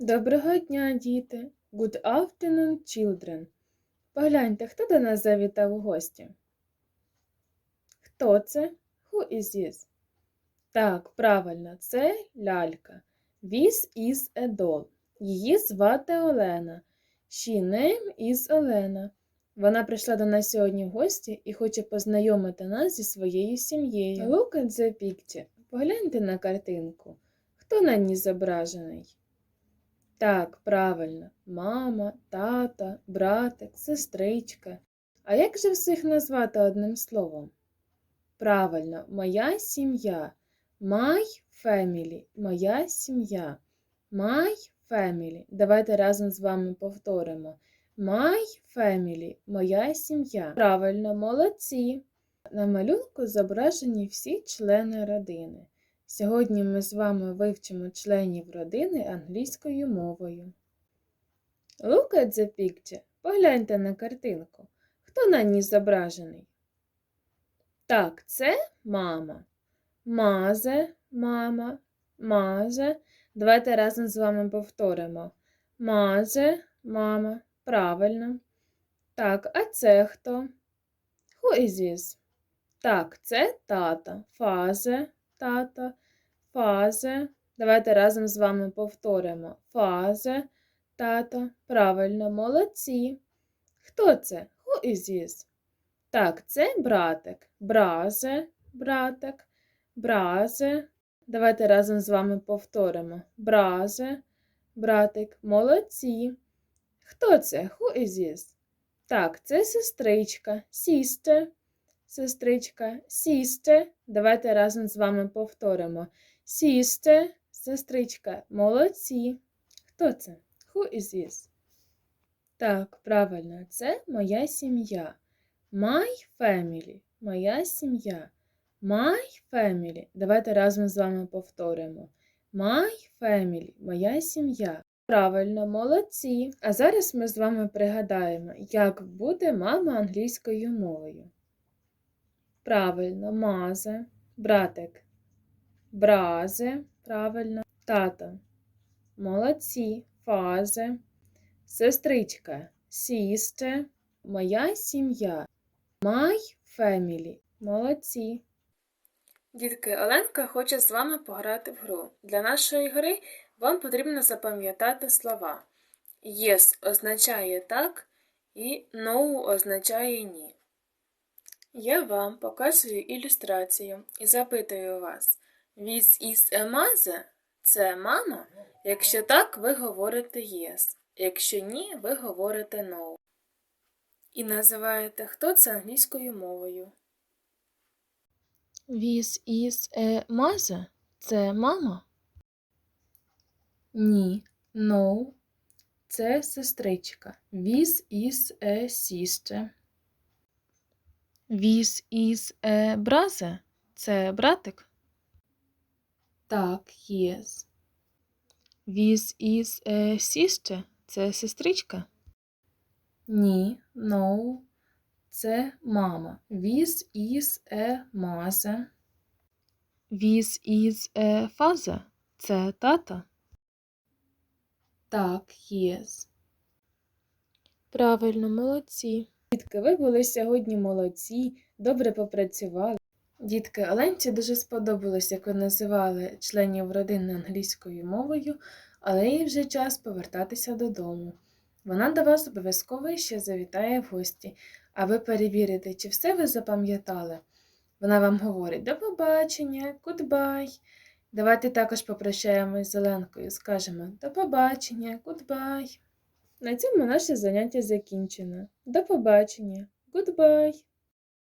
Доброго дня, діти. Good afternoon, children. Погляньте, хто до нас завітав у гості? Хто це? Who is this? Так, правильно, це лялька. This is a doll. Її звати Олена. She name is Олена. Вона прийшла до нас сьогодні в гості і хоче познайомити нас зі своєю сім'єю. Look at the picture. Погляньте на картинку. Хто на ній зображений? Так, правильно, мама, тата, братик, сестричка. А як же всіх назвати одним словом? Правильно, моя сім'я. My family, моя сім'я. My family. Давайте разом з вами повторимо. My family, моя сім'я. Правильно, молодці. На малюнку зображені всі члени родини. Сьогодні ми з вами вивчимо членів родини англійською мовою. Look at the picture. Погляньте на картинку. Хто на ній зображений? Так, це мама. Мазе, мама, мазе. Давайте разом з вами повторимо. Мазе, мама. Правильно. Так, а це хто? Who is this? Так, це тата. Фазе, тата, фазе. Давайте разом з вами повторимо. Фазе, тата. Правильно, молодці. Хто це? Who is this? Так, це братик. Бразе, братик, бразе. Давайте разом з вами повторимо. Бразе, братик, молодці. Хто це? Who is this? Так, це сестричка. Sister, сестричка. Sister. Давайте разом з вами повторимо. Sister, сестричка. Молодці. Хто це? Who is this? Так, правильно, це моя сім'я. My family. Моя сім'я. My family. Давайте разом з вами повторимо. My family. Моя сім'я. Правильно, молодці. А зараз ми з вами пригадаємо, як буде мама англійською мовою. Правильно, мазе, братик, бразе, правильно, тато. Молодці, фазе, сестричка, сісте, моя сім'я, my family. Молодці. Дітки, Оленка хоче з вами пограти в гру. Для нашої гри вам потрібно запам'ятати слова. Yes означає так і no означає ні. Я вам показую ілюстрацію і запитую вас: is a mother? Це мама? Якщо так, ви говорите yes. Якщо ні, ви говорите no. І називаєте хто це англійською мовою. This is a? Це мама? Ні. No. Це сестричка. This is a sister. This is a brother. Це братик? Так, yes. This is a sister. Це сестричка? Ні, no. Це мама. This is a mother. This is a father. Це тата? Так, yes. Правильно, молодці. Дітки, ви були сьогодні молодці, добре попрацювали. Дітки, Оленці дуже сподобалось, як ви називали членів родини англійською мовою, але їй вже час повертатися додому. Вона до вас обов'язково ще завітає в гості, а ви перевірите, чи все ви запам'ятали. Вона вам говорить до побачення, goodbye. Давайте також попрощаємось з Оленкою, скажемо до побачення, goodbye. На цьому наше заняття закінчено. До побачення, goodbye.